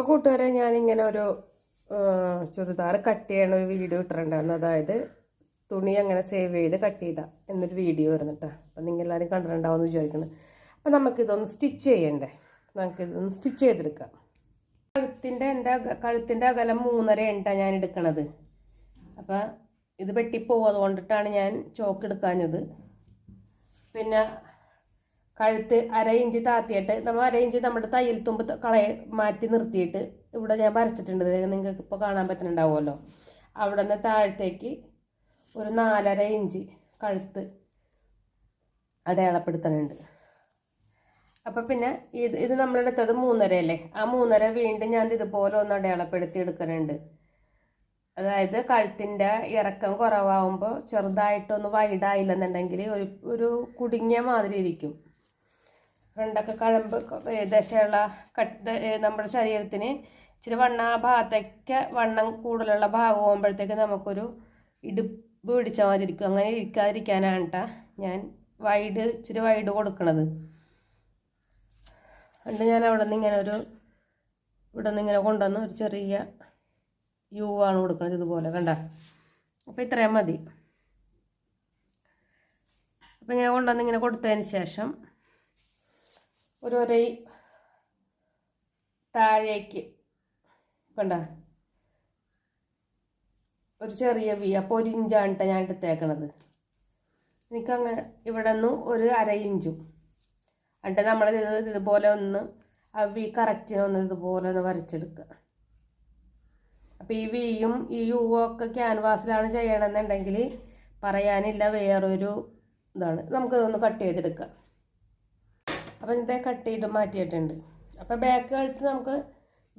അപ്പോൾ കൂട്ടുകാരെ ഞാനിങ്ങനെ ഒരു ചുരിദാർ കട്ട് ചെയ്യണ ഒരു വീഡിയോ ഇട്ടിട്ടുണ്ടായിരുന്നു. അതായത് തുണി അങ്ങനെ സേവ് ചെയ്ത് കട്ട് ചെയ്ത എന്നൊരു വീഡിയോ വരുന്നിട്ടാണ് അപ്പം നിങ്ങൾ എല്ലാവരും കണ്ടിട്ടുണ്ടാവും എന്ന് വിചാരിക്കുന്നത് അപ്പം നമുക്കിതൊന്ന് സ്റ്റിച്ച് ചെയ്യണ്ടേ? നമുക്കിതൊന്ന് സ്റ്റിച്ച് ചെയ്തെടുക്കാം. കഴുത്തിന്റെ എന്റെ കഴുത്തിന്റെ അകലം മൂന്നര ഉണ്ടാ ഞാൻ എടുക്കണത്. അപ്പം ഇത് വെട്ടിപ്പോവും. അതുകൊണ്ടിട്ടാണ് ഞാൻ ചോക്ക് എടുക്കാഞ്ഞത്. പിന്നെ കഴുത്ത് അര ഇഞ്ച് താത്തിയിട്ട് നമ്മൾ അര ഇഞ്ച് നമ്മുടെ തയ്യൽ തുമ്പ് കളയ മാറ്റി നിർത്തിയിട്ട് ഇവിടെ ഞാൻ വരച്ചിട്ടുണ്ട്. നിങ്ങൾക്ക് ഇപ്പോൾ കാണാൻ പറ്റുന്നുണ്ടാവുമല്ലോ. അവിടെ നിന്ന് താഴത്തേക്ക് ഒരു നാലര ഇഞ്ച് കഴുത്ത് അടയാളപ്പെടുത്തുന്നുണ്ട് അപ്പം പിന്നെ ഇത് ഇത് നമ്മളെടുത്തത് മൂന്നര അല്ലേ? ആ മൂന്നര വീണ്ടും ഞാൻ ഇതുപോലെ ഒന്ന് അടയാളപ്പെടുത്തി എടുക്കുന്നുണ്ട് അതായത് കഴുത്തിന്റെ ഇറക്കം കുറവാകുമ്പോൾ ചെറുതായിട്ടൊന്ന് വൈഡായില്ലെന്നുണ്ടെങ്കിൽ ഒരു ഒരു കുടുങ്ങിയ മാതിരി ഇരിക്കും. ഫ്രണ്ടൊക്കെ കഴമ്പ് ദശയുള്ള കട്ട് നമ്മുടെ ശരീരത്തിന് ഇച്ചിരി വണ്ണ ആ ഭാഗത്തേക്ക് വണ്ണം കൂടുതലുള്ള ഭാഗമാകുമ്പോഴത്തേക്ക് നമുക്കൊരു ഇടുപ്പ് പിടിച്ച മാതിരി ഇരിക്കും. അങ്ങനെ ഇരിക്കാതിരിക്കാനാണ് കേട്ടോ ഞാൻ വൈഡ് ഇച്ചിരി വൈഡ് കൊടുക്കണത്. അതുകൊണ്ട് ഞാൻ അവിടെ നിന്ന് ഇങ്ങനെ ഒരു ഇവിടെ നിന്ന് ഇങ്ങനെ കൊണ്ടുവന്ന് ഒരു ചെറിയ യു ആണ് കൊടുക്കുന്നത് ഇതുപോലെ കണ്ട? അപ്പോൾ ഇത്രയും മതി. അപ്പോൾ ഇങ്ങനെ കൊണ്ടുവന്ന് ഇങ്ങനെ കൊടുത്തതിന് ശേഷം ഒരു ഒരേ താഴേക്ക് കണ്ട? ഒരു ചെറിയ വി അപ്പോൾ ഒരു ഇഞ്ചാണ് കേട്ടോ ഞാൻ എടുത്തേക്കണത്. എനിക്കങ്ങനെ ഇവിടെ നിന്ന് ഒരു അര ഇഞ്ചും. എന്നിട്ട് നമ്മൾ ഇത് ഇതുപോലെ ഒന്ന് ആ വി കറക്റ്റിന് ഒന്ന് ഇതുപോലെ ഒന്ന് വരച്ചെടുക്കുക അപ്പോൾ ഈ വിയും ഈ യുവും ഒക്കെ ക്യാൻവാസിലാണ് ചെയ്യണമെന്നുണ്ടെങ്കിൽ പറയാനില്ല വേറൊരു ഇതാണ്. നമുക്കിതൊന്ന് കട്ട് ചെയ്തെടുക്കാം. അപ്പം ഇതേ കട്ട് ചെയ്ത് മാറ്റിയിട്ടുണ്ട്. അപ്പോൾ ബാക്ക് കഴുത്ത് നമുക്ക്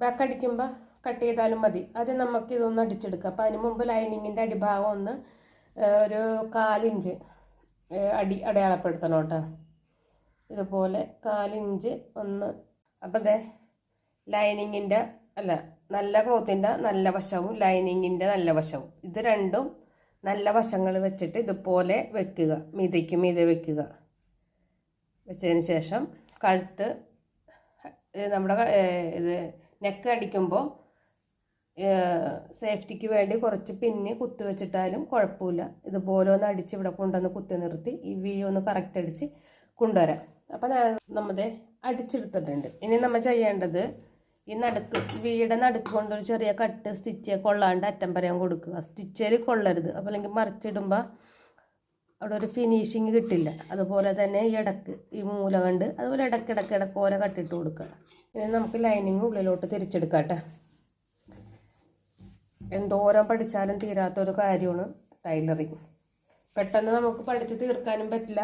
ബാക്ക് അടിക്കുമ്പോൾ കട്ട് ചെയ്താലും മതി. അത് നമുക്ക് ഇതൊന്ന് അടിച്ചെടുക്കാം. അപ്പോൾ അതിന് മുമ്പ് ലൈനിങ്ങിന്റെ അടിഭാഗം ഒന്ന് ഒരു കാലിഞ്ച് അടി അടയാളപ്പെടുത്തണം കേട്ടോ. ഇതുപോലെ കാലിഞ്ച് ഒന്ന്. അപ്പോൾ ദേ ലൈനിങ്ങിന്റെ അല്ല നല്ല ക്ലോത്തിന്റെ നല്ല വശവും ലൈനിങ്ങിന്റെ നല്ല വശവും. ഇത് രണ്ടും നല്ല വശങ്ങൾ വെച്ചിട്ട് ഇതുപോലെ വെക്കുക. മീതയ്ക്ക് മീതെ വെക്കുക. വെച്ചതിന് ശേഷം കഴുത്ത് നമ്മുടെ ഇത് നെക്ക് അടിക്കുമ്പോൾ സേഫ്റ്റിക്ക് വേണ്ടി കുറച്ച് പിന്ന് കുത്തി വെച്ചിട്ടാലും കുഴപ്പമില്ല. ഇതുപോലെ ഒന്ന് അടിച്ച് ഇവിടെ കൊണ്ടുവന്ന് കുത്തി നിർത്തി ഈ വി ഒന്ന് കറക്റ്റ് അടിച്ച് കൊണ്ടുവരാം. അപ്പം ഞാൻ നമ്മുടെ അടിച്ചെടുത്തിട്ടുണ്ട്. ഇനി നമ്മൾ ചെയ്യേണ്ടത് ഈ നടുക്ക് വീടെ നടുക്ക് കൊണ്ടൊരു ചെറിയ കട്ട് സ്റ്റിച്ച് കൊള്ളാണ്ട് അറ്റം വരെയും കൊടുക്കുക. സ്റ്റിച്ചിൽ കൊള്ളരുത്. അപ്പോൾ അല്ലെങ്കിൽ മറിച്ചിടുമ്പോൾ അവിടെ ഒരു ഫിനിഷിങ് കിട്ടില്ല. അതുപോലെ തന്നെ ഈ ഇടയ്ക്ക് ഈ മൂല കണ്ട് അതുപോലെ ഇടയ്ക്ക് ഇടയ്ക്ക് ഇടയ്ക്ക് ഓരോ കട്ടിട്ട് കൊടുക്കുക. ഇനി നമുക്ക് ലൈനിങ് ഉള്ളിലോട്ട് തിരിച്ചെടുക്കാട്ടെ കേട്ടോ എന്തോരം പഠിച്ചാലും തീരാത്തൊരു കാര്യമാണ് ടൈലറിങ് പെട്ടെന്ന് നമുക്ക് പഠിച്ച് തീർക്കാനും പറ്റില്ല.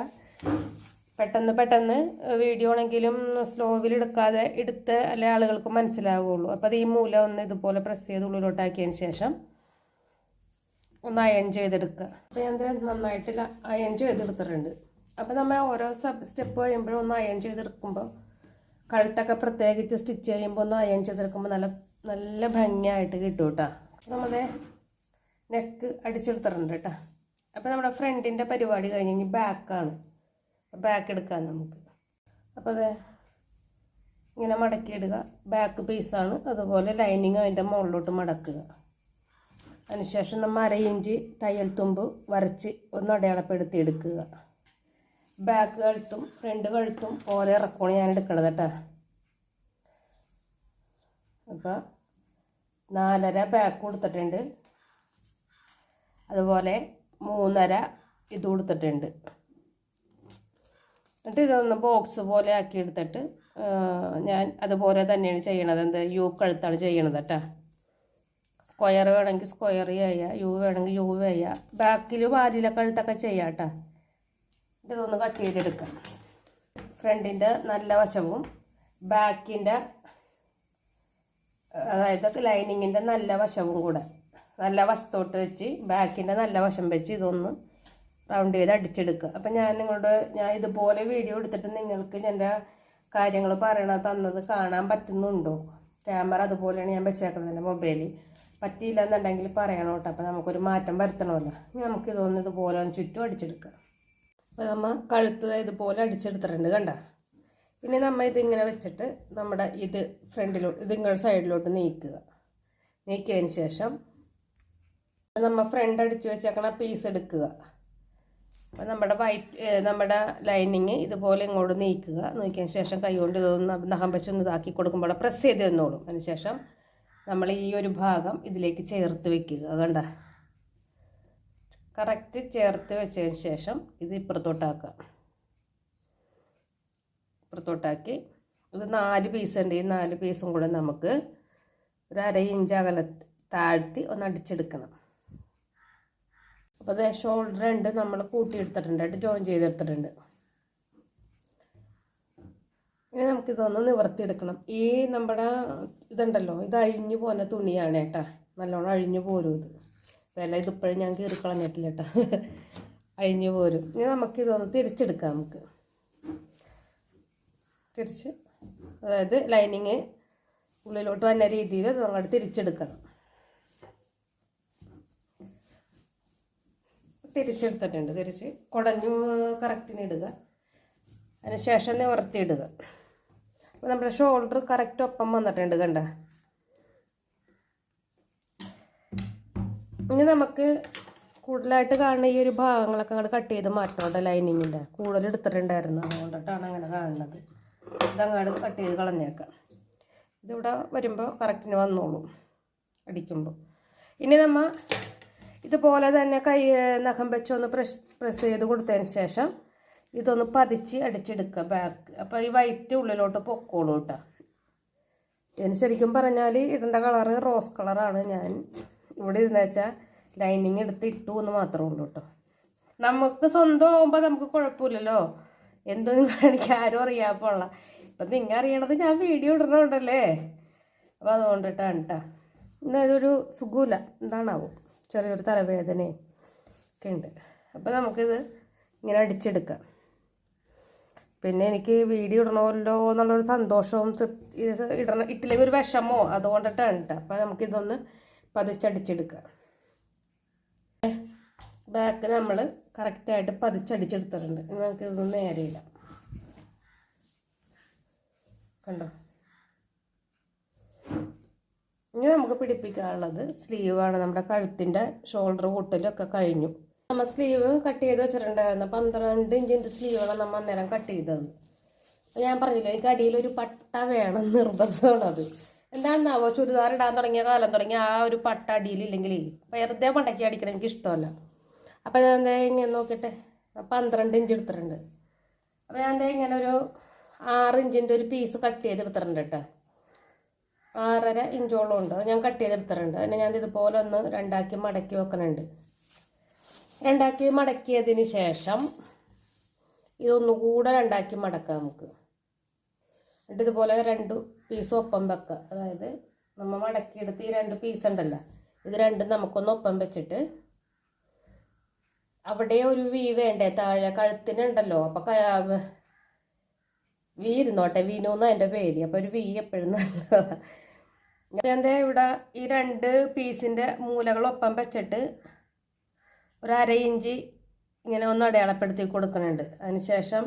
പെട്ടെന്ന് പെട്ടെന്ന് വീഡിയോ ആണെങ്കിലും സ്ലോവിൽ എടുക്കാതെ എടുത്ത് അല്ലെ ആളുകൾക്ക് മനസ്സിലാവുകയുള്ളൂ അപ്പോൾ അത് ഈ മൂല ഒന്ന് ഇതുപോലെ പ്രസ് ചെയ്ത് ഉള്ളിലോട്ടാക്കിയതിന് ശേഷം ഒന്ന് അയൺ ചെയ്തെടുക്കുക. അപ്പോൾ ഞാൻ നന്നായിട്ട് അയൺ ചെയ്തെടുത്തിട്ടുണ്ട്. അപ്പോൾ നമ്മൾ ഓരോ സ്റ്റെപ്പ് കഴിയുമ്പോഴും ഒന്ന് അയൺ ചെയ്തെടുക്കുമ്പോൾ കഴുത്തൊക്കെ പ്രത്യേകിച്ച് സ്റ്റിച്ച് ചെയ്യുമ്പോൾ ഒന്ന് അയൺ ചെയ്തെടുക്കുമ്പോൾ നല്ല നല്ല ഭംഗിയായിട്ട് കിട്ടും കേട്ടോ. നമ്മളെ നെക്ക് അടിച്ചെടുത്തിട്ടുണ്ട് കേട്ടോ. അപ്പോൾ നമ്മുടെ ഫ്രണ്ടിന്റെ പരിപാടി കഴിഞ്ഞ് കഴിഞ്ഞ് ബാക്കാണ് ബാക്ക് എടുക്കാം നമുക്ക്. അപ്പോൾ അതെ ഇങ്ങനെ മടക്കിയിടുക. ബാക്ക് പീസാണ് അതുപോലെ ലൈനിങ് അതിന്റെ മുകളിലോട്ട് മടക്കുക. അതിനുശേഷം നമ്മൾ അര ഇഞ്ച് തയ്യൽ തുമ്പ് വരച്ച് ഒന്ന് അടയാളപ്പെടുത്തി എടുക്കുക. ബാക്ക് കഴുത്തും ഫ്രണ്ട് കഴുത്തും ഓരോ ഇറക്കമാണ് ഞാൻ എടുക്കണത് കേട്ടോ. അപ്പോൾ നാലര ബാക്ക് കൊടുത്തിട്ടുണ്ട്. അതുപോലെ മൂന്നര ഇത് കൊടുത്തിട്ടുണ്ട്. എന്നിട്ട് ഇതൊന്ന് ബോക്സ് പോലെ ആക്കി എടുത്തിട്ട് ഞാൻ അതുപോലെ തന്നെയാണ് ചെയ്യണത്. എന്ത്? യു കഴുത്താണ് ചെയ്യണത് കേട്ടോ. സ്ക്വയർ വേണമെങ്കിൽ സ്ക്വയർ ചെയ്യാം യു വേണമെങ്കിൽ യു ചെയ്യാം. ബാക്കിൽ വാലിലെ എഴുത്തൊക്കെ ചെയ്യാം കേട്ടോ ഇതൊന്ന് കട്ട് ചെയ്തെടുക്കാം. ഫ്രണ്ടിന്റെ നല്ല വശവും ബാക്കിന്റെ അതായത് ലൈനിങ്ങിന്റെ നല്ല വശവും കൂടെ. നല്ല വശത്തോട്ട് വെച്ച് ബാക്കിന്റെ നല്ല വശം വെച്ച് ഇതൊന്ന് റൗണ്ട് ചെയ്ത് അടിച്ചെടുക്കുക. അപ്പം ഞാൻ നിങ്ങളുടെ ഞാൻ ഇതുപോലെ വീഡിയോ എടുത്തിട്ട് നിങ്ങൾക്ക് എന്റെ കാര്യങ്ങൾ പറയണ തന്നത് കാണാൻ പറ്റുന്നുണ്ടോ? ക്യാമറ അതുപോലെയാണ് ഞാൻ വെച്ചേക്കുന്നത് എന്റെ മൊബൈലിൽ പറ്റിയില്ല എന്നുണ്ടെങ്കിൽ പറയണം കേട്ടോ. അപ്പം നമുക്കൊരു മാറ്റം വരുത്തണമല്ലോ. ഇനി നമുക്ക് ഇതൊന്ന് ഇതുപോലെ ഒന്ന് ചുറ്റും അടിച്ചെടുക്കുക അപ്പോൾ നമ്മൾ കഴുത്ത് ഇതുപോലെ അടിച്ചെടുത്തിട്ടുണ്ട് കണ്ട? ഇനി നമ്മൾ ഇതിങ്ങനെ വെച്ചിട്ട് നമ്മുടെ ഇത് ഫ്രണ്ടിലോട്ട് ഇത് ഇങ്ങനെ സൈഡിലോട്ട് നീക്കുക. നീക്കിയതിന് ശേഷം നമ്മൾ ഫ്രണ്ട് അടിച്ച് വെച്ചേക്കണ പീസ് എടുക്കുക. അപ്പോൾ നമ്മുടെ വൈറ്റ് നമ്മുടെ ലൈനിങ് ഇതുപോലെ ഇങ്ങോട്ട് നീക്കുക. നീക്കിയതിന് ശേഷം കൈ കൊണ്ട് ഇതൊന്ന് നഖം വെച്ച് ഒന്ന് ഇതാക്കി കൊടുക്കുമ്പോൾ പ്രസ് ചെയ്ത് തന്നോളും. അതിന് ശേഷം നമ്മൾ ഈ ഒരു ഭാഗം ഇതിലേക്ക് ചേർത്ത് വെക്കുക കണ്ട? കറക്റ്റ് ചേർത്ത് വെച്ചതിന് ശേഷം ഇത് ഇപ്പുറത്തോട്ടാക്കാം ഇപ്പുറത്തോട്ടാക്കി. ഇത് നാല് പീസ് ഉണ്ട്. ഈ നാല് പീസും കൂടെ നമുക്ക് ഒരു അര ഇഞ്ച് അകല താഴ്ത്തി ഒന്ന് അടിച്ചെടുക്കണം. അപ്പോൾ അത് ഷോൾഡർ ഉണ്ട് നമ്മൾ കൂട്ടിയെടുത്തിട്ടുണ്ട്. ആയിട്ട് ജോയിൻ ചെയ്തെടുത്തിട്ടുണ്ട്. ഇനി നമുക്ക് നമുക്കിതൊന്ന് നിവർത്തിയെടുക്കണം. ഈ നമ്മുടെ ഇതുണ്ടല്ലോ ഇത് അഴിഞ്ഞു പോകുന്ന തുണിയാണ് കേട്ടാ നല്ലോണം അഴിഞ്ഞു പോരും ഇത്. വില ഇതിപ്പോഴും ഞാൻ കീറി കളഞ്ഞിട്ടില്ല അഴിഞ്ഞു പോരും. ഇനി നമുക്ക് ഇതൊന്ന് തിരിച്ചെടുക്കാം നമുക്ക്. തിരിച്ച് അതായത് ലൈനിങ് ഉള്ളിലോട്ട് വന്ന രീതിയിൽ നമ്മൾ തിരിച്ചെടുക്കണം. തിരിച്ചെടുത്തിട്ടുണ്ട് തിരിച്ച് കുടഞ്ഞു കറക്റ്റിന് ഇടുക. അതിന് ശേഷം നിവർത്തി ഇടുക അപ്പോൾ നമ്മുടെ ഷോൾഡർ കറക്റ്റ് ഒപ്പം വന്നിട്ടുണ്ട് കണ്ട? ഇനി നമുക്ക് കൂടുതലായിട്ട് കാണുന്ന ഈ ഒരു ഭാഗങ്ങളൊക്കെ അങ്ങോട്ട് കട്ട് ചെയ്ത് മാറ്റണം ലൈനിങ്ങിന്റെ കൂടുതൽ എടുത്തിട്ടുണ്ടായിരുന്നു. അതുകൊണ്ടിട്ടാണ് അങ്ങനെ കാണുന്നത്. ഇതങ്ങാട് കട്ട് ചെയ്ത് കളഞ്ഞേക്കാം. ഇതിവിടെ വരുമ്പോൾ കറക്റ്റിന് വന്നോളൂ. അടിക്കുമ്പോൾ ഇനി നമ്മൾ ഇതുപോലെ തന്നെ കൈ നഖം വെച്ചൊന്ന് പ്രസ് പ്രസ് ചെയ്ത് കൊടുത്തതിന് ശേഷം ഇതൊന്ന് പതിച്ച് അടിച്ചെടുക്കുക ബാക്ക് അപ്പോൾ ഈ വൈറ്റ് ഉള്ളിലോട്ട് പൊക്കോളൂ കേട്ടോ ഇതിന് ശരിക്കും പറഞ്ഞാൽ ഇടേണ്ട കളറ് റോസ് കളറാണ് ഞാൻ ഇവിടെ ഇരുന്ന് വെച്ചാൽ ലൈനിങ് എടുത്ത് ഇട്ടു എന്ന് മാത്രമേ ഉള്ളൂ കേട്ടോ നമുക്ക് സ്വന്തം ആകുമ്പോൾ നമുക്ക് കുഴപ്പമില്ലല്ലോ. എന്തൊന്നും കാണിക്കാൻ ആരും അറിയാപ്പുള്ള പോള ഇപ്പം നിങ്ങൾ അറിയണത് ഞാൻ വീഡിയോ ഇടണമുണ്ടല്ലേ അപ്പോൾ അതുകൊണ്ടിട്ടാണ് കേട്ടോ ഇന്നൊരു സുഖമില്ല എന്താണാവും? ചെറിയൊരു തലവേദനയും ഒക്കെ ഉണ്ട്. അപ്പോൾ നമുക്കിത് ഇങ്ങനെ അടിച്ചെടുക്കാം. പിന്നെ എനിക്ക് വീഡിയോ ഇടണമല്ലോ എന്നുള്ളൊരു സന്തോഷവും തൃപ്തി ഇടണ ഇട്ടില്ലെങ്കിൽ ഒരു വിഷമോ അതുകൊണ്ടിട്ടാണ് കേട്ടോ അപ്പം നമുക്കിതൊന്ന് പതിച്ചടിച്ചെടുക്കാം. ബാക്ക് നമ്മൾ കറക്റ്റായിട്ട് പതിച്ചടിച്ചെടുത്തിട്ടുണ്ട്. നമുക്ക് ഇതൊന്നും നേരെയില്ല കണ്ടോ? ഇനി നമുക്ക് പിടിപ്പിക്കാനുള്ളത് സ്ലീവാണ് നമ്മുടെ കഴുത്തിന്റെ ഷോൾഡർ കൂട്ടലൊക്കെ കഴിഞ്ഞു. നമ്മൾ സ്ലീവ് കട്ട് ചെയ്ത് വെച്ചിട്ടുണ്ടായിരുന്നു. പന്ത്രണ്ട് ഇഞ്ചിന്റെ സ്ലീവാണ് നമ്മൾ അന്നേരം കട്ട് ചെയ്തത്. ഞാൻ പറഞ്ഞില്ല എനിക്ക് അടിയിൽ ഒരു പട്ട വേണം നിർബന്ധമുള്ളത് എന്താണെന്നാവോ? ചുരിദാർ ഇടാൻ തുടങ്ങിയ കാലം തുടങ്ങി ആ ഒരു പട്ട അടിയിൽ അടിയിലില്ലെങ്കിൽ വെറുതെ പണ്ടക്കി അടിക്കണം എനിക്ക് ഇഷ്ടമല്ല. അപ്പോൾ ഞാൻ എന്താ ഇങ്ങനെ നോക്കിയിട്ട് പന്ത്രണ്ട് ഇഞ്ച് എടുത്തിട്ടുണ്ട്. അപ്പോൾ ഞാൻ എന്താ ഇങ്ങനെ ഒരു ആറ് ഇഞ്ചിന്റെ ഒരു പീസ് കട്ട് ചെയ്ത് എടുത്തിട്ടുണ്ട് കേട്ടോ. ആറര ഇഞ്ചോളം ഉണ്ട്. അത് ഞാൻ കട്ട് ചെയ്തെടുത്തിട്ടുണ്ട് അതിനെ ഞാൻ ഇതുപോലെ ഒന്ന് രണ്ടാക്കി മടക്കി വെക്കുന്നുണ്ട് രണ്ടാക്കി മടക്കിയതിന് ശേഷം ഇതൊന്നുകൂടെ രണ്ടാക്കി മടക്കാം നമുക്ക്. എന്നിട്ട് ഇതുപോലെ രണ്ട് പീസ് ഒപ്പം വെക്കുക അതായത് നമ്മൾ മടക്കിയെടുത്ത് ഈ രണ്ട് പീസ് ഉണ്ടല്ലോ ഇത് രണ്ടും നമുക്കൊന്ന് ഒപ്പം വെച്ചിട്ട് അവിടെ ഒരു വി വേണ്ടേ? താഴെ കഴുത്തിനുണ്ടല്ലോ അപ്പം വി ഇരുന്നോട്ടെ വീനു എന്നാ എന്റെ പേര്. അപ്പോൾ ഒരു വി എപ്പോഴും നല്ലതാണ് ഇവിടെ ഈ രണ്ട് പീസിന്റെ മൂലകളൊപ്പം വെച്ചിട്ട് ഒരു അര ഇഞ്ച് ഇങ്ങനെ ഒന്ന് അടയാളപ്പെടുത്തി കൊടുക്കുന്നുണ്ട്. അതിനുശേഷം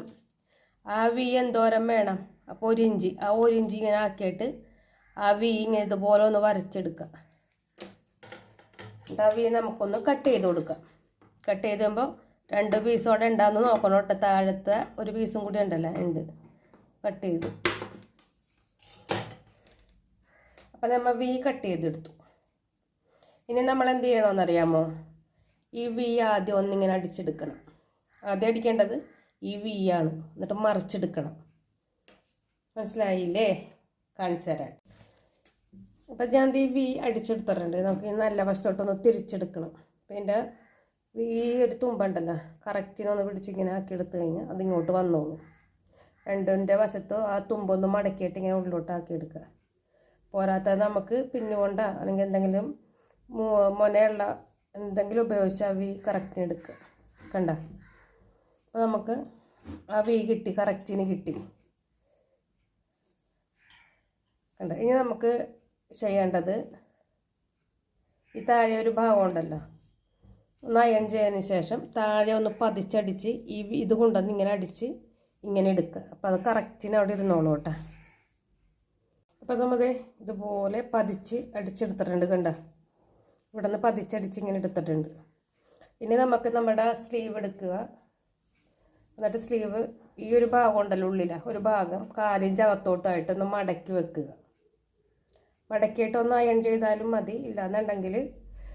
ആ വി എന്തോരം വേണം? അപ്പോൾ ഒരു ഇഞ്ചി. ആ ഒരു ഇഞ്ചി ഇങ്ങനെ ആക്കിയിട്ട് ആ വി ഇങ്ങനെ ഇതുപോലെ ഒന്ന് വരച്ചെടുക്കുക. എന്നിട്ട് ആ വി നമുക്കൊന്ന് കട്ട് ചെയ്ത് കൊടുക്കാം കട്ട് ചെയ്ത് കഴിയുമ്പോൾ രണ്ട് പീസോടെ ഉണ്ടാന്ന് നോക്കണം കേട്ടോ. താഴത്തെ ഒരു പീസും കൂടി ഉണ്ടല്ലോ ഉണ്ട്. കട്ട് ചെയ്തു. അപ്പം നമ്മൾ വി കട്ട് ചെയ്തെടുത്തു. ഇനി നമ്മൾ എന്ത് ചെയ്യണമെന്നറിയാമോ ഈ വി ആദ്യം ഒന്നിങ്ങനെ അടിച്ചെടുക്കണം. ആദ്യം അടിക്കേണ്ടത് ഈ വി ആണ്. എന്നിട്ട് മറിച്ചെടുക്കണം. മനസ്സിലായില്ലേ? കാണിച്ചു തരാൻ. അപ്പം ഞാൻ ഈ വി അടിച്ചെടുത്തിട്ടുണ്ട്. നമുക്ക് നല്ല വശത്തോട്ടൊന്ന് തിരിച്ചെടുക്കണം. അപ്പം എന്റെ ഈ ഒരു തുമ്പുണ്ടല്ലോ. കറക്റ്റിനൊന്ന് പിടിച്ചിങ്ങനെ ആക്കി എടുത്തു കഴിഞ്ഞാൽ അതിങ്ങോട്ട് വന്നോളൂ. രണ്ടിന്റെ വശത്ത് ആ തുമ്പൊന്ന് മടക്കിയിട്ട് ഇങ്ങനെ ഉള്ളിലോട്ട് എടുക്കുക. പോരാത്തത് നമുക്ക് പിന്നുകൊണ്ട. അല്ലെങ്കിൽ എന്തെങ്കിലും മൊനയുള്ള എന്തെങ്കിലും ഉപയോഗിച്ച് ആ കറക്റ്റിന് എടുക്കുക കണ്ട? അപ്പോൾ നമുക്ക് ആ വി കിട്ടി കറക്റ്റിന് കിട്ടി. കണ്ട? ഇനി നമുക്ക് ചെയ്യേണ്ടത് ഈ താഴെ ഒരു ഭാഗം ഉണ്ടല്ലോ. ഒന്ന് അയൺ ചെയ്തതിന് ശേഷം താഴെ ഒന്ന് പതിച്ചടിച്ച് ഈ ഇത് കൊണ്ടുവന്ന് ഇങ്ങനെ അടിച്ച് ഇങ്ങനെ എടുക്കുക അപ്പോൾ അത് കറക്റ്റിന് അവിടെ ഇരുന്നോളൂ കേട്ടോ. അപ്പോൾ നമ്മൾ ഇതുപോലെ പതിച്ച് അടിച്ചെടുത്തിട്ടുണ്ട് കണ്ട? ഇവിടെ നിന്ന് പതിച്ചടിച്ച് ഇങ്ങനെ എടുത്തിട്ടുണ്ട്. ഇനി നമുക്ക് നമ്മുടെ സ്ലീവ് എടുക്കുക. എന്നിട്ട് സ്ലീവ് ഈ ഒരു ഭാഗം ഉണ്ടല്ലോ ഉള്ളില ഒരു ഭാഗം കാലിഞ്ച് അകത്തോട്ടായിട്ടൊന്ന് മടക്കി വെക്കുക. മടക്കിയിട്ടൊന്ന് അയൺ ചെയ്താലും മതി. ഇല്ലാന്നുണ്ടെങ്കിൽ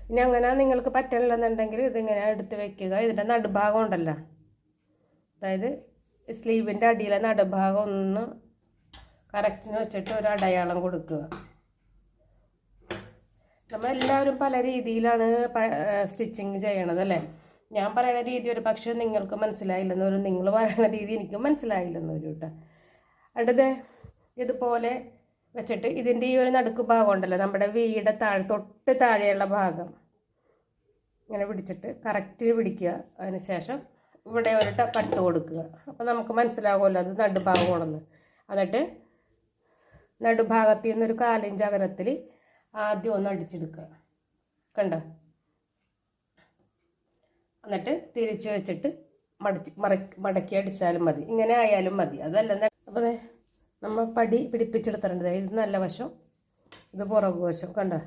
ഇനി അങ്ങനെ നിങ്ങൾക്ക് പറ്റില്ലെന്നുണ്ടെങ്കിൽ ഇതിങ്ങനെ എടുത്ത് വെക്കുക. ഇതിന്റെ നടുഭാഗം ഉണ്ടല്ലോ. അതായത് സ്ലീവിന്റെ അടിയിലെ നടുഭാഗം ഒന്ന് കറക്റ്റിന് വെച്ചിട്ട് ഒരു അടയാളം കൊടുക്കുക. നമ്മളെല്ലാവരും പല രീതിയിലാണ് സ്റ്റിച്ചിങ് ചെയ്യണത് അല്ലേ? ഞാൻ പറയുന്ന രീതി ഒരു പക്ഷേ നിങ്ങൾക്ക് മനസ്സിലായില്ലെന്ന് വരും നിങ്ങൾ പറയുന്ന രീതി എനിക്ക് മനസ്സിലായില്ലെന്ന് വരും കേട്ടോ അടുത്തത് ഇതുപോലെ വെച്ചിട്ട് ഇതിന്റെ ഈ ഒരു നടുക്ക് ഭാഗം ഉണ്ടല്ലോ നമ്മുടെ വീടെ താഴെ തൊട്ട് താഴെയുള്ള ഭാഗം. ഇങ്ങനെ പിടിച്ചിട്ട് കറക്റ്റ് പിടിക്കുക. അതിന് ശേഷം ഇവിടെ ഒരു കട്ട് കൊടുക്കുക. അപ്പോൾ നമുക്ക് മനസ്സിലാകുമല്ലോ അത് നടുഭാഗമാണെന്ന്. എന്നിട്ട് നടുഭാഗത്തിൽ നിന്നൊരു കാലിഞ്ച് അകലത്തിൽ ആദ്യം ഒന്ന് അടിച്ചെടുക്കുക. കണ്ടോ? എന്നിട്ട് തിരിച്ചു വെച്ചിട്ട് മടക്കി മടക്കി അടിച്ചാലും മതി. ഇങ്ങനെ ആയാലും മതി. അതല്ല അപ്പോൾ നമ്മൾ പടി പിടിപ്പിച്ചെടുത്തിട്ടുണ്ട്. ഇത് നല്ല വശം. ഇത് പുറകു വശം. കണ്ടോ?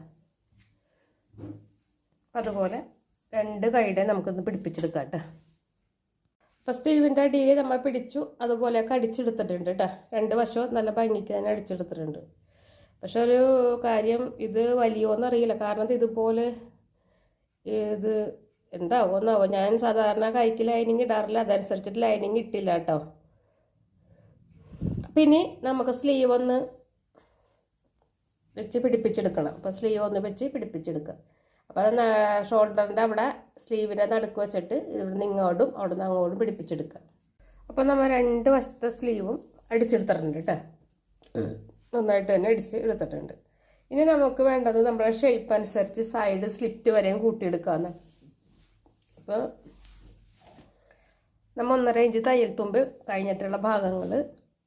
അപ്പം അതുപോലെ രണ്ട് കൈയുടെ നമുക്കൊന്ന് പിടിപ്പിച്ചെടുക്കാം കേട്ടോ. അപ്പോൾ സ്റ്റീവിന്റെ അടിയിൽ നമ്മൾ പിടിച്ചു. അതുപോലെയൊക്കെ അടിച്ചെടുത്തിട്ടുണ്ട് കേട്ടോ. രണ്ട് വശവും നല്ല ഭംഗിക്ക് തന്നെ അടിച്ചെടുത്തിട്ടുണ്ട്. പക്ഷെ ഒരു കാര്യം ഇത് വലിയോന്നറിയില്ല. കാരണം ഇത് ഇതുപോലെ ഇത് എന്താവുമെന്നാവോ ഞാൻ സാധാരണ കൈക്ക് ലൈനിങ് ഇടാറില്ല. അതനുസരിച്ചിട്ട് ലൈനിങ് ഇട്ടില്ല കേട്ടോ പിന്നെ നമുക്ക് സ്ലീവ് ഒന്ന് വെച്ച് പിടിപ്പിച്ചെടുക്കണം. അപ്പോൾ സ്ലീവ് ഒന്ന് വെച്ച് പിടിപ്പിച്ചെടുക്കുക. അപ്പോൾ ഷോൾഡറിന്റെ അവിടെ സ്ലീവിനെ നടുക്ക് വെച്ചിട്ട് ഇവിടുന്ന് ഇങ്ങോട്ടും അവിടെ നിന്ന് അങ്ങോട്ടും പിടിപ്പിച്ചെടുക്കുക. അപ്പോൾ നമ്മൾ രണ്ട് വശത്തെ സ്ലീവും അടിച്ചെടുത്തിട്ടുണ്ട് കേട്ടോ നന്നായിട്ട് തന്നെ അടിച്ച് എടുത്തിട്ടുണ്ട്. ഇനി നമുക്ക് വേണ്ടത് നമ്മുടെ ഷേപ്പ് അനുസരിച്ച് സൈഡ് സ്ലിറ്റ് വരെയും കൂട്ടിയെടുക്കാമെന്ന് അപ്പോൾ നമ്മൾ ഒന്നര ഇഞ്ച് തയ്യൽ തുമ്പ് കഴിഞ്ഞിട്ടുള്ള ഭാഗങ്ങൾ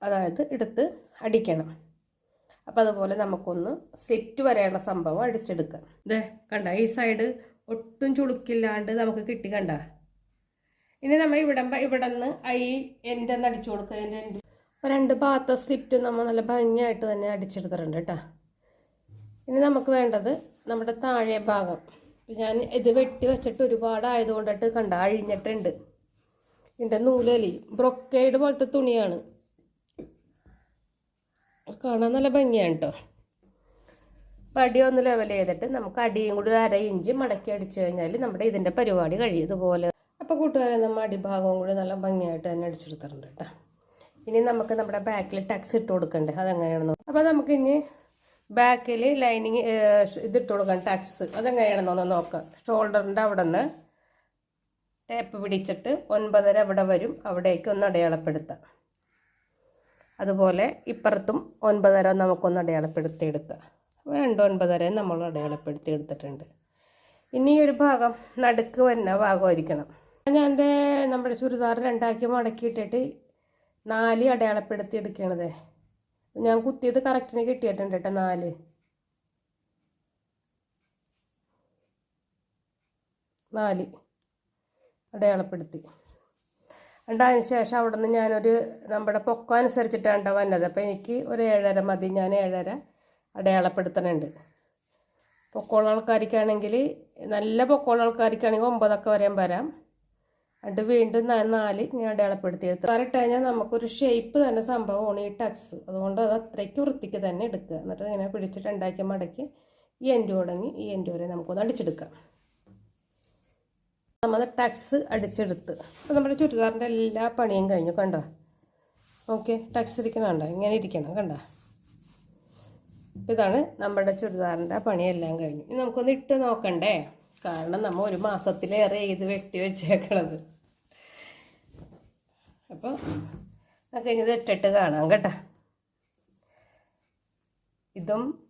അതായത് എടുത്ത് അടിക്കണം. അപ്പോൾ അതുപോലെ നമുക്കൊന്ന് സ്ലിറ്റ് വരെയുള്ള സംഭവം അടിച്ചെടുക്കാം. ഇതേ കണ്ട ഈ സൈഡ് ഒട്ടും ചുളുക്കില്ലാണ്ട് നമുക്ക് കിട്ടി കണ്ട. ഇനി നമ്മൾ ഇവിടെ ഇവിടെ നിന്ന് ഈ എന്റെ അടിച്ചു കൊടുക്കുക എന്റെ രണ്ട് ഭാഗത്തെ സ്ലിറ്റ് നമ്മൾ നല്ല ഭംഗിയായിട്ട് തന്നെ അടിച്ചെടുത്തിട്ടുണ്ട് കേട്ടോ. ഇനി നമുക്ക് വേണ്ടത് നമ്മുടെ താഴെ ഭാഗം. ഞാൻ ഇത് വെട്ടി വെച്ചിട്ട് ഒരുപാട് ആയതുകൊണ്ടിട്ട് കണ്ട അഴിഞ്ഞിട്ടുണ്ട്. ഇതിന്റെ നൂലലി ബ്രൊക്കേഡ് പോലത്തെ തുണിയാണ്. കാണാൻ നല്ല ഭംഗിയാണ് കേട്ടോ. അടി ഒന്ന് ലെവൽ ചെയ്തിട്ട് നമുക്ക് അടിയും കൂടി അര ഇഞ്ച് മടക്കി അടിച്ചു കഴിഞ്ഞാൽ നമ്മുടെ ഇതിന്റെ പരിപാടി കഴിയും. ഇതുപോലെ അപ്പോൾ കൂട്ടുകാരെ നമ്മൾ അടിഭാഗവും കൂടി നല്ല ഭംഗിയായിട്ട് തന്നെ അടിച്ചെടുത്തിട്ടുണ്ട് കേട്ടോ. ഇനി നമുക്ക് നമ്മുടെ ബാക്കിൽ ടക്സ് ഇട്ട് കൊടുക്കണ്ടേ? അതെങ്ങനെയാണെന്ന്. അപ്പോൾ നമുക്ക് ഇനി ബാക്കിൽ ലൈനിങ് ഇതിട്ട് കൊടുക്കാം ടക്സ് അതെങ്ങനെയാണെന്നൊന്ന് നോക്കാം. ഷോൾഡറിന്റെ അവിടെ നിന്ന് ടേപ്പ് പിടിച്ചിട്ട് ഒൻപതര അവിടെ വരും. അവിടേക്ക് ഒന്ന് അടയാളപ്പെടുത്താം. അതുപോലെ ഇപ്പുറത്തും ഒൻപതര നമുക്കൊന്ന് അടയാളപ്പെടുത്തി എടുക്കാം രണ്ട് ഒൻപതര നമ്മൾ അടയാളപ്പെടുത്തി എടുത്തിട്ടുണ്ട് ഇനി ഒരു ഭാഗം നടുക്ക് വരുന്ന ഭാഗമായിരിക്കണം. ഞാൻ എന്റെ നമ്മുടെ ചുരിദാർ രണ്ടാക്കി മടക്കിയിട്ടിട്ട് നാല് അടയാളപ്പെടുത്തി എടുക്കണത്. ഞാൻ കുത്തിയത് കറക്റ്റിന് കിട്ടിയിട്ടുണ്ട് കേട്ടോ നാല്. നാല് അടയാളപ്പെടുത്തി. എന്നിട്ട് അതിന് ശേഷം അവിടെ നിന്ന് ഞാനൊരു നമ്മുടെ പൊക്കം അനുസരിച്ചിട്ടാണ് വന്നത്. അപ്പോൾ എനിക്ക് ഒരു ഏഴര മതി. ഞാൻ ഏഴര അടയാളപ്പെടുത്തണുണ്ട്. പൊക്കമുള്ള ആൾക്കാർക്കാണെങ്കിൽ നല്ല പൊക്കമുള്ള ആൾക്കാർക്കാണെങ്കിൽ ഒമ്പതൊക്കെ വരെയും വരാം. എന്നിട്ട് വീണ്ടും നാല് ഞാൻ അടയാളപ്പെടുത്തി എടുത്തു കറക്റ്റ് കഴിഞ്ഞാൽ നമുക്കൊരു ഷേപ്പ് തന്നെ സംഭവമാണ് ഈ ടക്സ് അതുകൊണ്ട് അത് അത്രയ്ക്ക് വൃത്തിക്ക് തന്നെ എടുക്കുക. എന്നിട്ട് ഇങ്ങനെ പിടിച്ചിട്ട് ഉണ്ടാക്കി മടക്കി ഈ എൻഡ് തുടങ്ങി ഈ എൻഡ് വരെ നമുക്കൊന്ന് അടിച്ചെടുക്കാം. നമ്മൾ ടക്സ് അടിച്ചെടുത്ത്. അപ്പോൾ നമ്മുടെ ചുരിദാറിന്റെ എല്ലാ പണിയും കഴിഞ്ഞു കണ്ടോ? ഓക്കെ ടക്സ് ഇരിക്കണം കണ്ടോ ഇങ്ങനെ ഇരിക്കണം കണ്ടോ? ഇതാണ് നമ്മുടെ ചുരിദാറിന്റെ പണിയെല്ലാം കഴിഞ്ഞു. ഇനി നമുക്കൊന്ന് ഇട്ട് നോക്കണ്ടേ? കാരണം നമ്മൾ ഒരു മാസത്തിലേറെ ഇത് വെട്ടി വെച്ചേക്കണത്. നമുക്ക് ഇനി ഇത് ഇട്ടിട്ട് കാണാം കേട്ടോ. ഇതും